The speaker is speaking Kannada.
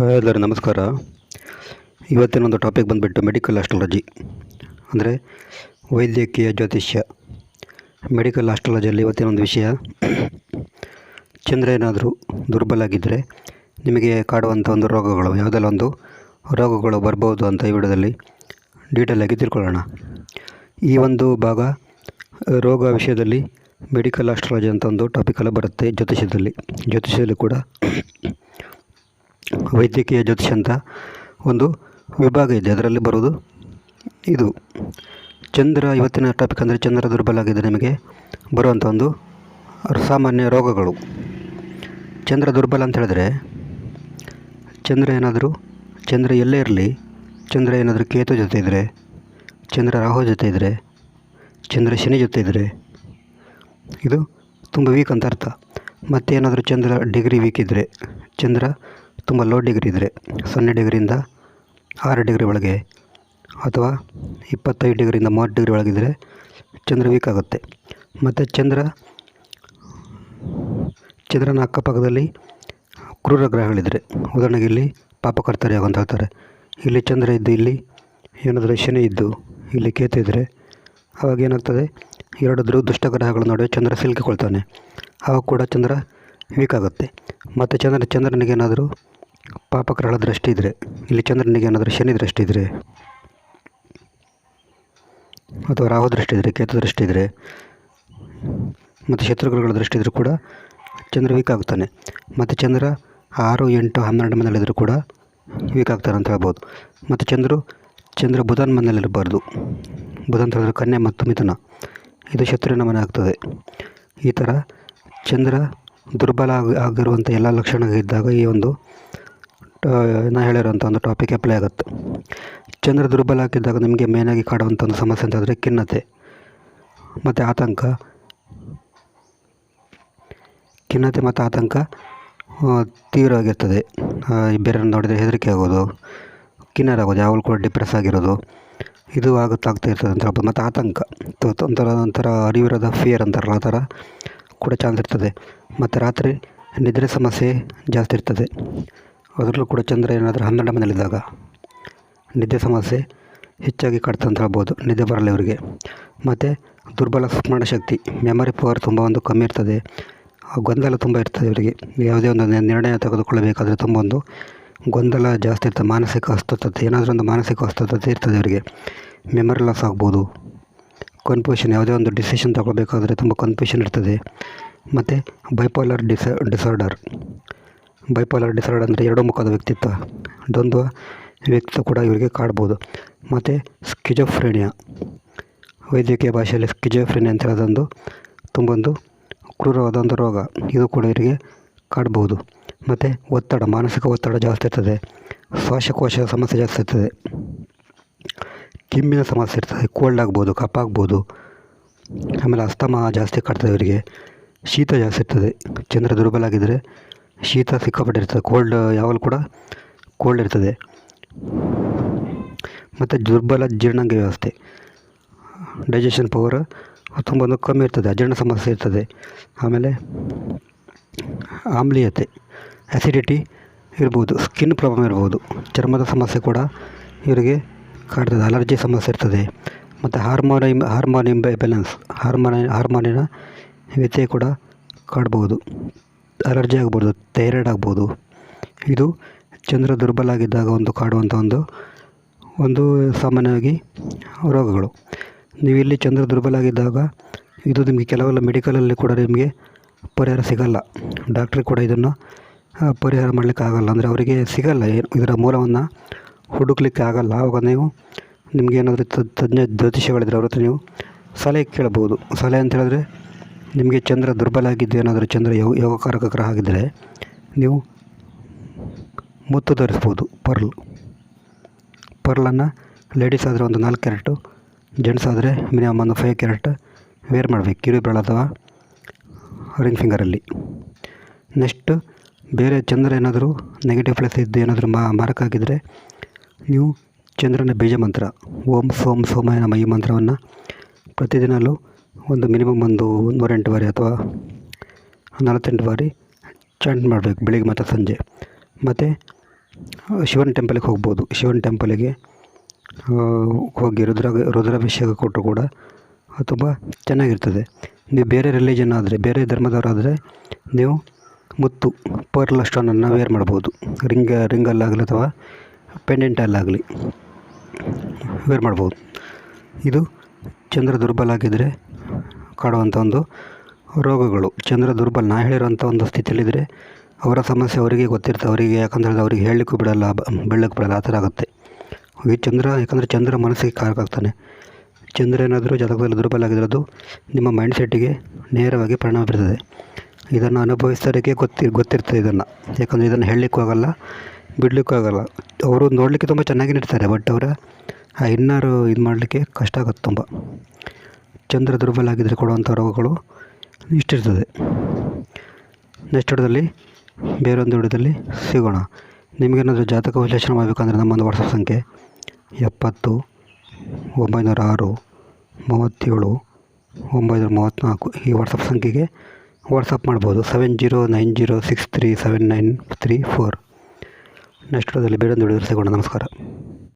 ಹಾಯ್ ಎಲ್ಲರೂ ನಮಸ್ಕಾರ. ಇವತ್ತಿನ ಒಂದು ಟಾಪಿಕ್ ಬಂದುಬಿಟ್ಟು ಮೆಡಿಕಲ್ ಆಸ್ಟ್ರಾಲಜಿ ಅಂದರೆ ವೈದ್ಯಕೀಯ ಜ್ಯೋತಿಷ್ಯ. ಮೆಡಿಕಲ್ ಆಸ್ಟ್ರಾಲಜಿಯಲ್ಲಿ ಇವತ್ತಿನ ಒಂದು ವಿಷಯ. ಚಂದ್ರ ಏನಾದರೂ ದುರ್ಬಲ ಆಗಿದ್ದರೆ ನಿಮಗೆ ಕಾಡುವಂಥ ಒಂದು ರೋಗಗಳು, ಯಾವುದೆಲ್ಲ ಒಂದು ರೋಗಗಳು ಬರ್ಬೋದು ಅಂತ ಈ ವಿಡಿಯೋದಲ್ಲಿ ಡೀಟೇಲಾಗಿ ತಿಳ್ಕೊಳ್ಳೋಣ. ಈ ಒಂದು ಭಾಗ ರೋಗ ವಿಷಯದಲ್ಲಿ ಮೆಡಿಕಲ್ ಆಸ್ಟ್ರಾಲಜಿ ಅಂತ ಒಂದು ಟಾಪಿಕೆಲ್ಲ ಬರುತ್ತೆ ಜ್ಯೋತಿಷ್ಯದಲ್ಲಿ. ಜ್ಯೋತಿಷ್ಯದಲ್ಲಿ ಕೂಡ ವೈದ್ಯಕೀಯ ಜ್ಯೋತಿಷ ಅಂತ ಒಂದು ವಿಭಾಗ ಇದೆ. ಅದರಲ್ಲಿ ಬರೋದು ಇದು. ಚಂದ್ರ, ಇವತ್ತಿನ ಟಾಪಿಕ್ ಅಂದರೆ ಚಂದ್ರ ದುರ್ಬಲ ಆಗಿದೆ ನಿಮಗೆ. ಬರುವಂಥ ಒಂದು ಸಾಮಾನ್ಯ ರೋಗಗಳು. ಚಂದ್ರ ದುರ್ಬಲ ಅಂತ ಹೇಳಿದ್ರೆ ಚಂದ್ರ ಏನಾದರೂ, ಚಂದ್ರ ಎಲ್ಲೇ ಇರಲಿ, ಚಂದ್ರ ಏನಾದರೂ ಕೇತು ಜೊತೆ ಇದ್ದರೆ ಚಂದ್ರ ರಾಹು ಜೊತೆ ಇದ್ದರೆ ಚಂದ್ರ ಶನಿ ಜೊತೆ ಇದ್ದರೆ ಇದು ತುಂಬ ವೀಕ್ ಅಂತ ಅರ್ಥ. ಮತ್ತೇನಾದರೂ ಚಂದ್ರ ಡಿಗ್ರಿ ವೀಕ್ ಇದ್ದರೆ ಚಂದ್ರ ತುಂಬ ಲೋ ಡಿಗ್ರಿ ಇದ್ದರೆ ಸೊನ್ನೆ ಡಿಗ್ರಿಯಿಂದ ಆರು ಡಿಗ್ರಿ ಒಳಗೆ ಅಥವಾ ಇಪ್ಪತ್ತೈದು ಡಿಗ್ರಿಯಿಂದ ಮೂವತ್ತು ಡಿಗ್ರಿ ಒಳಗಿದ್ದರೆ ಚಂದ್ರ ವೀಕ್ ಆಗುತ್ತೆ. ಮತ್ತು ಚಂದ್ರ, ಚಂದ್ರನ ಅಕ್ಕಪಕ್ಕದಲ್ಲಿ ಕ್ರೂರ ಗ್ರಹಗಳಿದ್ದರೆ ಉದಾಹರಣೆಗೆ ಇಲ್ಲಿ ಪಾಪಕರ್ತರಿ ಅಂತ ಹೇಳ್ತಾರೆ. ಇಲ್ಲಿ ಚಂದ್ರ ಇದ್ದು, ಇಲ್ಲಿ ಏನಾದರೂ ಶನಿ ಇದ್ದು, ಇಲ್ಲಿ ಕೇತು ಇದ್ದರೆ ಆವಾಗ ಏನಾಗ್ತದೆ? ಎರಡು ದುಷ್ಟ ಗ್ರಹಗಳ ನಡುವೆ ಚಂದ್ರ ಸಿಲುಕಿಕೊಳ್ತಾನೆ. ಆವಾಗ ಕೂಡ ಚಂದ್ರ ವೀಕ್ ಆಗುತ್ತೆ ಮತ್ತು ಚಂದ್ರ, ಚಂದ್ರನಿಗೆ ಏನಾದರೂ ಪಾಪಗ್ರಹಗಳ ದೃಷ್ಟಿ ಇದ್ದರೆ ಇಲ್ಲಿ ಚಂದ್ರನಿಗೆ ಏನಾದರೂ ಶನಿ ದೃಷ್ಟಿ ಇದ್ದರೆ ಅಥವಾ ರಾಹು ದೃಷ್ಟಿ ಇದ್ದರೆ ಕೇತು ದೃಷ್ಟಿ ಇದ್ದರೆ ಮತ್ತು ಶತ್ರುಗ್ರಹಗಳ ದೃಷ್ಟಿ ಇದ್ದರೂ ಕೂಡ ಚಂದ್ರ ವೀಕ್ ಆಗ್ತಾನೆ. ಮತ್ತು ಚಂದ್ರ ಆರು, ಎಂಟು, ಹನ್ನೆರಡು ಮನೆಯಲ್ಲಿದ್ದರೂ ಕೂಡ ವೀಕ್ ಆಗ್ತಾನೆ ಅಂತ ಹೇಳ್ಬೋದು. ಮತ್ತು ಚಂದ್ರು, ಚಂದ್ರ ಬುಧನ ಮನೆಯಲ್ಲಿರಬಾರ್ದು ಬುಧನ ಹೇಳಿದ್ರೆ ಕನ್ಯೆ ಮತ್ತು ಮಿಥುನ. ಇದು ಶತ್ರುವಿನ ಮನೆ ಆಗ್ತದೆ. ಈ ಥರ ಚಂದ್ರ ದುರ್ಬಲ ಆಗಿ ಆಗಿರುವಂಥ ಎಲ್ಲ ಲಕ್ಷಣಗಳಿದ್ದಾಗ ಈ ಒಂದು ನಾ ಹೇಳಿರುವಂಥ ಒಂದು ಟಾಪಿಕ್ ಅಪ್ಲೈ ಆಗುತ್ತೆ. ಚಂದ್ರ ದುರ್ಬಲ ಆಗಿದ್ದಾಗ ನಿಮಗೆ ಮೇನಾಗಿ ಕಾಡುವಂಥ ಒಂದು ಸಮಸ್ಯೆ ಅಂತಂದರೆ ಖಿನ್ನತೆ, ಮತ್ತು ಆತಂಕ. ಖಿನ್ನತೆ ಮತ್ತು ಆತಂಕ ತೀವ್ರವಾಗಿರ್ತದೆ ಬೇರೆ ನೋಡಿದರೆ ಹೆದರಿಕೆ ಆಗೋದು ಕಿನ್ನರ್ ಆಗೋದು ಯಾವಾಗಲೂ ಕೂಡ ಡಿಪ್ರೆಸ್ ಆಗಿರೋದು. ಇದು ಆಗುತ್ತಾಗ್ತಾ ಇರ್ತದೆ ಅಂತ ಹೇಳ್ಬೋದು. ಮತ್ತು ಆತಂಕ ಒಂಥರ ಒಂಥರ ಅರಿವಿರದ ಫಿಯರ್ ಅಂತಾರಲ್ಲ ಆ ಥರ. ಕೂಡ ಚಾನ್ಸ್ ಇರ್ತದೆ. ಮತ್ತು ರಾತ್ರಿ ನಿದ್ರೆ ಸಮಸ್ಯೆ ಜಾಸ್ತಿ ಇರ್ತದೆ. ಅದರಲ್ಲೂ ಕೂಡ ಚಂದ್ರ ಏನಾದರೂ ಹನ್ನೆರಡು ಮನೆಯಲ್ಲಿದ್ದಾಗ ನಿದ್ದೆ ಸಮಸ್ಯೆ ಹೆಚ್ಚಾಗಿ ಕಾಡ್ತದೆ ಅಂತ ಹೇಳ್ಬೋದು. ನಿದ್ದೆ ಬರಲ್ಲ ಇವರಿಗೆ. ಮತ್ತು ದುರ್ಬಲ ಸ್ಮರಣ ಶಕ್ತಿ ಮೆಮೊರಿ ಪವರ್ ತುಂಬ ಒಂದು ಕಮ್ಮಿ ಇರ್ತದೆ. ಗೊಂದಲ ತುಂಬ ಇರ್ತದೆ ಇವರಿಗೆ. ಯಾವುದೇ ಒಂದು ನಿರ್ಣಯ ತೆಗೆದುಕೊಳ್ಳಬೇಕಾದ್ರೆ ತುಂಬ ಒಂದು ಗೊಂದಲ ಜಾಸ್ತಿ ಇರ್ತದೆ. ಮಾನಸಿಕ ಅಸ್ವಸ್ಥತೆ, ಏನಾದರೂ ಒಂದು ಮಾನಸಿಕ ಅಸ್ವಸ್ಥತೆ ಇರ್ತದೆ ಇವರಿಗೆ. ಮೆಮೊರಿ ಲಾಸ್ ಆಗ್ಬೋದು. ಕನ್ಫ್ಯೂಷನ್ ಯಾವುದೇ ಒಂದು ಡಿಸಿಷನ್ ತಗೋಬೇಕಾದ್ರೆ ತುಂಬ ಕನ್ಫ್ಯೂಷನ್ ಇರ್ತದೆ. ಮತ್ತು bipolar dis disorder bipolar disorder ಅಂದರೆ ಎರಡು ಮುಖದ ವ್ಯಕ್ತಿತ್ವ. ದ್ವಂದ್ವ ವ್ಯಕ್ತಿತ್ವ ಕೂಡ ಇವರಿಗೆ ಕಾಡ್ಬೋದು. ಮತ್ತು ಸ್ಕಿಜೋಫ್ರೇನಿಯಾ ವೈದ್ಯಕೀಯ ಭಾಷೆಯಲ್ಲಿ ಸ್ಕಿಜೋಫ್ರೇನಿಯಾ ಅಂತ ಹೇಳೋದೊಂದು ತುಂಬ ಒಂದು ಕ್ರೂರವಾದ ಒಂದು ರೋಗ. ಇದು ಕೂಡ ಇವರಿಗೆ ಕಾಡ್ಬೋದು. ಮತ್ತು ಒತ್ತಡ, ಮಾನಸಿಕ ಒತ್ತಡ ಜಾಸ್ತಿ ಇರ್ತದೆ. ಶ್ವಾಸಕೋಶ ಸಮಸ್ಯೆ ಜಾಸ್ತಿ ಇರ್ತದೆ. ಕೆಮ್ಮಿನ ಸಮಸ್ಯೆ ಇರ್ತದೆ ಕೋಲ್ಡ್ ಆಗ್ಬೋದು, ಕಫ ಆಗ್ಬೋದು. ಆಮೇಲೆ ಅಸ್ತಮ ಜಾಸ್ತಿ ಕಾಡ್ತದೆ ಇವರಿಗೆ ಶೀತ ಜಾಸ್ತಿ ಇರ್ತದೆ. ಚಂದ್ರ ದುರ್ಬಲ ಆಗಿದ್ದರೆ ಶೀತ ಸಿಕ್ಕಾಪಟ್ಟೆ ಇರ್ತದೆ ಕೋಲ್ಡ್ ಯಾವಾಗಲೂ ಕೂಡ ಕೋಲ್ಡ್ ಇರ್ತದೆ. ಮತ್ತು ದುರ್ಬಲ ಜೀರ್ಣಾಂಗ ವ್ಯವಸ್ಥೆ. ಡೈಜೆಷನ್ ಪವರ್ ತುಂಬ ಕಮ್ಮಿ ಇರ್ತದೆ, ಅಜೀರ್ಣ ಸಮಸ್ಯೆ ಇರ್ತದೆ. ಆಮೇಲೆ ಆಮ್ಲೀಯತೆ ಆ್ಯಸಿಡಿಟಿ ಇರ್ಬೋದು ಸ್ಕಿನ್ ಪ್ರಾಬ್ಲಮ್ ಇರ್ಬೋದು, ಚರ್ಮದ ಸಮಸ್ಯೆ ಕೂಡ ಇವರಿಗೆ ಕಾಡ್ತದೆ ಅಲರ್ಜಿ ಸಮಸ್ಯೆ ಇರ್ತದೆ. ಮತ್ತು ಹಾರ್ಮೋನ್ ಹಾರ್ಮೋನ್ ಇಂಬ್ಯಾಲೆನ್ಸ್ ಹಾರ್ಮೋನ್ ಹಾರ್ಮೋನಿನ ವ್ಯತ್ಯಯ ಕೂಡ ಕಾಡ್ಬೋದು. ಅಲರ್ಜಿ ಆಗ್ಬೋದು, ಥೈರಾಯ್ಡ್ ಆಗ್ಬೋದು. ಇದು ಚಂದ್ರ ದುರ್ಬಲ ಆಗಿದ್ದಾಗ ಒಂದು ಕಾಡುವಂಥ ಒಂದು ಒಂದು ಸಾಮಾನ್ಯವಾಗಿ ರೋಗಗಳು. ನೀವು ಇಲ್ಲಿ ಚಂದ್ರ ದುರ್ಬಲ ಆಗಿದ್ದಾಗ ಇದು ನಿಮಗೆ ಕೆಲವೆಲ್ಲ ಮೆಡಿಕಲಲ್ಲಿ ಕೂಡ ನಿಮಗೆ ಪರಿಹಾರ ಸಿಗಲ್ಲ. ಡಾಕ್ಟ್ರಿಗೆ ಕೂಡ ಇದನ್ನು ಪರಿಹಾರ ಮಾಡಲಿಕ್ಕೆ ಆಗಲ್ಲ ಅಂದರೆ ಅವರಿಗೆ ಸಿಗಲ್ಲ ಏನು, ಇದರ ಮೂಲವನ್ನು ಹುಡುಕ್ಲಿಕ್ಕೆ ಆಗಲ್ಲ. ಆವಾಗ ನೀವು ನಿಮಗೇನಾದರೂ ತಜ್ಞ ಜ್ಯೋತಿಷಗಳಿದ್ರೆ ಅವ್ರ ಹತ್ರ ನೀವು ಸಲಹೆ ಕೇಳ್ಬೋದು. ಸಲಹೆ ಅಂತ ಹೇಳಿದ್ರೆ ನಿಮಗೆ ಚಂದ್ರ ದುರ್ಬಲ ಆಗಿದ್ದು ಏನಾದರೂ ಚಂದ್ರ ಯೋಗ ಯೋಗಕಾರಕ ಗ್ರಹ ಆಗಿದ್ದರೆ ನೀವು ಮುತ್ತು ಧರಿಸ್ಬೋದು ಪರ್ಲ್. ಪರ್ಲನ್ನು ಲೇಡೀಸ್ ಆದರೆ ಒಂದು ನಾಲ್ಕು ಕ್ಯಾರೆಟು, ಜೆಂಟ್ಸ್ ಆದರೆ ಮಿನಿಮಮ್ ಒಂದು ಫೈವ್ ಕ್ಯಾರೆಟ್ ವೇರ್ ಮಾಡಬೇಕು. ಕಿರು ಬೆರಳು ಅಥವಾ ರಿಂಗ್ ಫಿಂಗರಲ್ಲಿ ನೆಕ್ಸ್ಟ್ ಬೇರೆ ಚಂದ್ರ ಏನಾದರೂ ನೆಗೆಟಿವ್ ಪ್ಲೇಸ್ ಇದ್ದು ಏನಾದರೂ ಮಾ, ಮಾರಕ ಆಗಿದ್ದರೆ ನೀವು ಚಂದ್ರನ ಬೀಜ ಮಂತ್ರ, ಓಂ ಸೋಮ್ ಸೋಮಾಯ ನಮ್ಮ ಈ ಮಂತ್ರವನ್ನು ಪ್ರತಿದಿನಲೂ ಒಂದು ಮಿನಿಮಮ್ ಒಂದು ನೂರೆಂಟು ಬಾರಿ ಅಥವಾ ನಲವತ್ತೆಂಟು ಬಾರಿ ಚಾಂಟ್ ಮಾಡಬೇಕು ಬೆಳಿಗ್ಗೆ ಮತ್ತು ಸಂಜೆ. ಮತ್ತು ಶಿವನ ಟೆಂಪಲಿಗೆ ಹೋಗ್ಬೋದು. ಶಿವನ ಟೆಂಪಲಿಗೆ ಹೋಗಿ ರುದ್ರ, ರುದ್ರಾಭಿಷೇಕ ಕೊಟ್ಟರು ಕೂಡ ತುಂಬ ಚೆನ್ನಾಗಿರ್ತದೆ. ನೀವು ಬೇರೆ ರಿಲಿಜನ್ ಆದರೆ, ಬೇರೆ ಧರ್ಮದವರಾದರೆ ನೀವು ಮುತ್ತು, ಪರ್ಲ್ ಸ್ಟೋನನ್ನು ವೇರ್ ಮಾಡ್ಬೋದು. ರಿಂಗ್, ರಿಂಗಲ್ಲಾಗಲಿ ಅಥವಾ ಪೆಂಡೆಂಟಲ್ಲಾಗಲಿ ವೇರ್ ಮಾಡ್ಬೋದು. ಇದು ಚಂದ್ರ ದುರ್ಬಲ ಆಗಿದ್ದರೆ ಕಾಡುವಂಥ ಒಂದು ರೋಗಗಳು. ಚಂದ್ರ ದುರ್ಬಲ, ನಾ ಹೇಳಿರೋಂಥ ಒಂದು ಸ್ಥಿತಿಯಲ್ಲಿದ್ದರೆ ಅವರ ಸಮಸ್ಯೆ ಅವರಿಗೆ ಗೊತ್ತಿರ್ತದೆ ಅವರಿಗೆ ಯಾಕಂದರೆ ಅವ್ರಿಗೆ ಹೇಳಲಿಕ್ಕೂ ಬಿಡಲ್ಲ ಬೆಳ್ಳಕ್ಕೆ ಬಿಡಲ್ಲ, ಆ ಥರ ಆಗುತ್ತೆ. ಈ ಚಂದ್ರ, ಯಾಕಂದರೆ ಚಂದ್ರ ಮನಸ್ಸಿಗೆ ಕಾರಕ ಆಗ್ತಾನೆ. ಚಂದ್ರ ಏನಾದರೂ ಜಾತಕದಲ್ಲಿ ದುರ್ಬಲ ಆಗಿರೋದು ನಿಮ್ಮ ಮೈಂಡ್ ಸೆಟ್ಟಿಗೆ ನೇರವಾಗಿ ಪರಿಣಾಮ ಬೀರ್ತದೆ. ಇದನ್ನು ಅನುಭವಿಸೋರಿಗೆ ಗೊತ್ತಿ, ಗೊತ್ತಿರ್ತದೆ ಇದನ್ನು. ಯಾಕಂದರೆ ಇದನ್ನು ಹೇಳಲಿಕ್ಕೂ ಆಗಲ್ಲ, ಬಿಡಲಿಕ್ಕೂ ಆಗಲ್ಲ. ಅವರು ನೋಡಲಿಕ್ಕೆ ತುಂಬ ಚೆನ್ನಾಗಿ ನಡೀತಾರೆ ಬಟ್ ಅವರ ಆ ಇನ್ನಾರು ಇದು ಮಾಡಲಿಕ್ಕೆ ಕಷ್ಟ ಆಗುತ್ತೆ ತುಂಬ. ಚಂದ್ರ ದುರ್ಬಲ ಆಗಿದ್ದರೆ ಕೊಡುವಂಥ ರೋಗಗಳು ಇಷ್ಟಿರ್ತದೆ. ನೆಕ್ಸ್ಟ್ ವಿಡಿಯೋದಲ್ಲಿ ಬೇರೊಂದು ವಿಡಿಯೋದಲ್ಲಿ ಸಿಗೋಣ. ನಿಮಗೇನಾದರೂ ಜಾತಕ ವಿಶ್ಲೇಷಣೆ ಮಾಡಬೇಕಂದ್ರೆ ನಮ್ಮೊಂದು ವಾಟ್ಸಪ್ ಸಂಖ್ಯೆ ಎಪ್ಪತ್ತು ಒಂಬೈನೂರ ಆರು ಮೂವತ್ತೇಳು ಒಂಬೈನೂರ ಮೂವತ್ತ್ನಾಲ್ಕು ಈ ವಾಟ್ಸಪ್ ಸಂಖ್ಯೆಗೆ ವಾಟ್ಸಪ್ ಮಾಡ್ಬೋದು. Seven zero nine zero six three seven nine three four next ವಿಡಿಯೋದಲ್ಲಿ ಸಿಗೋಣ ನಮಸ್ಕಾರ.